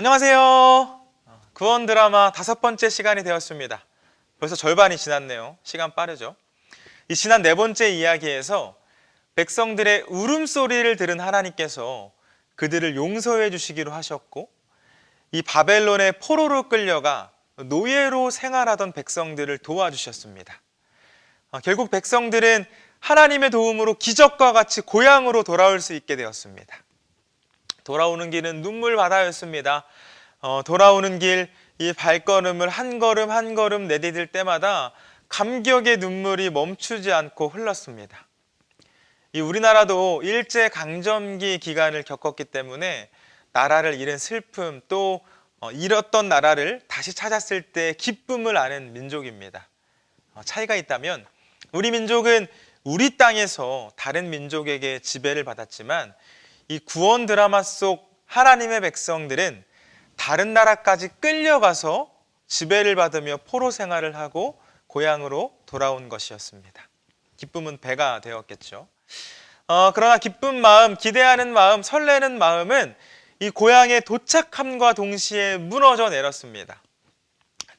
안녕하세요. 구원 드라마 다섯 번째 시간이 되었습니다. 벌써 절반이 지났네요. 시간 빠르죠? 이 지난 네 번째 이야기에서 백성들의 울음소리를 들은 하나님께서 그들을 용서해 주시기로 하셨고 이 바벨론의 포로로 끌려가 노예로 생활하던 백성들을 도와주셨습니다. 어, 결국 백성들은 하나님의 도움으로 기적과 같이 고향으로 돌아올 수 있게 되었습니다. 돌아오는 길은 눈물 바다였습니다. 어, 돌아오는 길 이 발걸음을 한 걸음 한 걸음 내디딜 때마다 감격의 눈물이 멈추지 않고 흘렀습니다. 이 우리나라도 일제 강점기 기간을 겪었기 때문에 나라를 잃은 슬픔 또 어, 잃었던 나라를 다시 찾았을 때 기쁨을 아는 민족입니다. 어, 차이가 있다면 우리 민족은 우리 땅에서 다른 민족에게 지배를 받았지만 이 구원 드라마 속 하나님의 백성들은 다른 나라까지 끌려가서 지배를 받으며 포로 생활을 하고 고향으로 돌아온 것이었습니다. 기쁨은 배가 되었겠죠. 어, 그러나 기쁜 마음, 기대하는 마음, 설레는 마음은 이 고향에 도착함과 동시에 무너져 내렸습니다.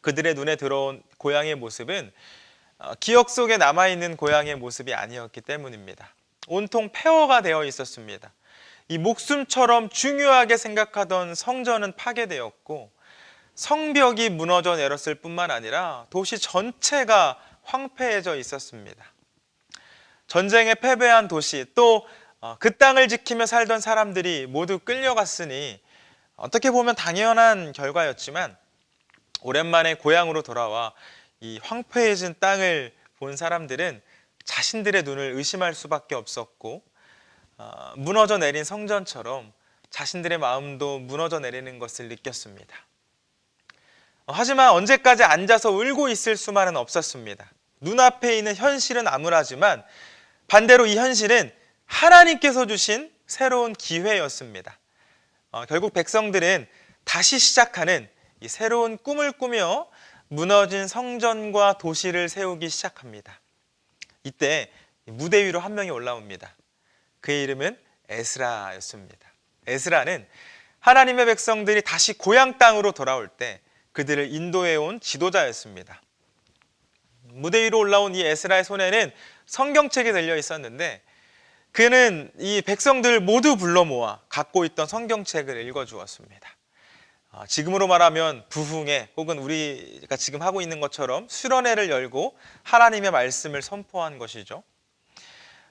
그들의 눈에 들어온 고향의 모습은 어, 기억 속에 남아있는 고향의 모습이 아니었기 때문입니다. 온통 폐허가 되어 있었습니다. 이 목숨처럼 중요하게 생각하던 성전은 파괴되었고 성벽이 무너져 내렸을 뿐만 아니라 도시 전체가 황폐해져 있었습니다. 전쟁에 패배한 도시 또 그 땅을 지키며 살던 사람들이 모두 끌려갔으니 어떻게 보면 당연한 결과였지만 오랜만에 고향으로 돌아와 이 황폐해진 땅을 본 사람들은 자신들의 눈을 의심할 수밖에 없었고 어, 무너져 내린 성전처럼 자신들의 마음도 무너져 내리는 것을 느꼈습니다. 어, 하지만 언제까지 앉아서 울고 있을 수만은 없었습니다. 눈앞에 있는 현실은 암울하지만 반대로 이 현실은 하나님께서 주신 새로운 기회였습니다. 어, 결국 백성들은 다시 시작하는 이 새로운 꿈을 꾸며 무너진 성전과 도시를 세우기 시작합니다. 이때 무대 위로 한 명이 올라옵니다. 그의 이름은 에스라였습니다. 에스라는 하나님의 백성들이 다시 고향 땅으로 돌아올 때 그들을 인도해 온 지도자였습니다. 무대 위로 올라온 이 에스라의 손에는 성경책이 들려 있었는데 그는 이 백성들 모두 불러 모아 갖고 있던 성경책을 읽어 주었습니다. 아, 지금으로 말하면 부흥회 혹은 우리가 지금 하고 있는 것처럼 수련회를 열고 하나님의 말씀을 선포한 것이죠.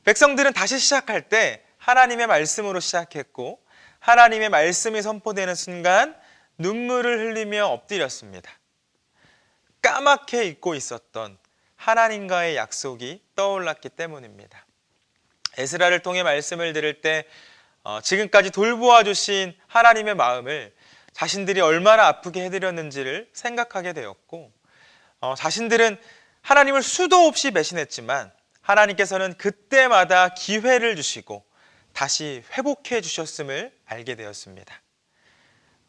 백성들은 다시 시작할 때 하나님의 말씀으로 시작했고 하나님의 말씀이 선포되는 순간 눈물을 흘리며 엎드렸습니다. 까맣게 잊고 있었던 하나님과의 약속이 떠올랐기 때문입니다. 에스라를 통해 말씀을 들을 때 어, 지금까지 돌보아 주신 하나님의 마음을 자신들이 얼마나 아프게 해드렸는지를 생각하게 되었고 어, 자신들은 하나님을 수도 없이 배신했지만 하나님께서는 그때마다 기회를 주시고 다시 회복해 주셨음을 알게 되었습니다.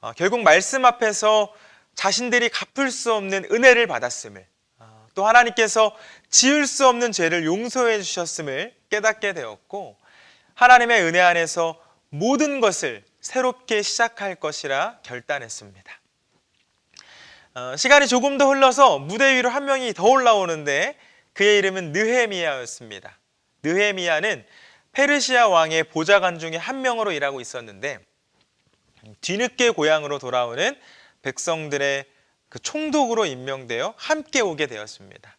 어, 결국 말씀 앞에서 자신들이 갚을 수 없는 은혜를 받았음을 어, 또 하나님께서 지을 수 없는 죄를 용서해 주셨음을 깨닫게 되었고 하나님의 은혜 안에서 모든 것을 새롭게 시작할 것이라 결단했습니다. 어, 시간이 조금 더 흘러서 무대 위로 한 명이 더 올라오는데 그의 이름은 느헤미야였습니다. 느헤미야는 페르시아 왕의 보좌관 중에 한 명으로 일하고 있었는데 뒤늦게 고향으로 돌아오는 백성들의 그 총독으로 임명되어 함께 오게 되었습니다.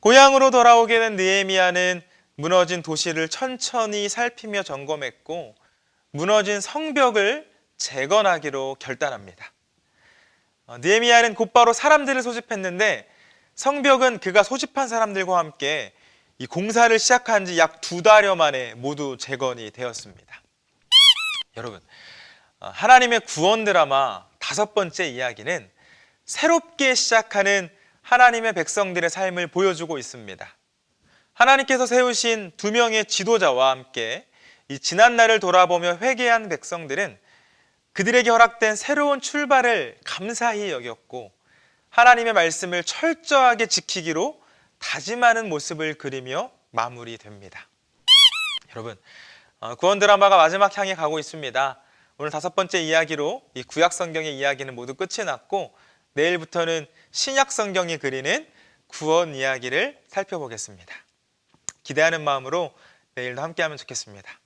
고향으로 돌아오게 된 느헤미야는 무너진 도시를 천천히 살피며 점검했고 무너진 성벽을 재건하기로 결단합니다. 어, 느헤미야는 곧바로 사람들을 소집했는데 성벽은 그가 소집한 사람들과 함께 이 공사를 시작한 지 약 두 달여 만에 모두 재건이 되었습니다. 여러분, 어, 하나님의 구원 드라마 다섯 번째 이야기는 새롭게 시작하는 하나님의 백성들의 삶을 보여주고 있습니다. 하나님께서 세우신 두 명의 지도자와 함께 이 지난 날을 돌아보며 회개한 백성들은 그들에게 허락된 새로운 출발을 감사히 여겼고 하나님의 말씀을 철저하게 지키기로 다짐하는 모습을 그리며 마무리됩니다. 여러분, 어, 구원 드라마가 마지막 향해 가고 있습니다. 오늘 다섯 번째 이야기로 이 구약 성경의 이야기는 모두 끝이 났고 내일부터는 신약 성경이 그리는 구원 이야기를 살펴보겠습니다. 기대하는 마음으로 내일도 함께하면 좋겠습니다.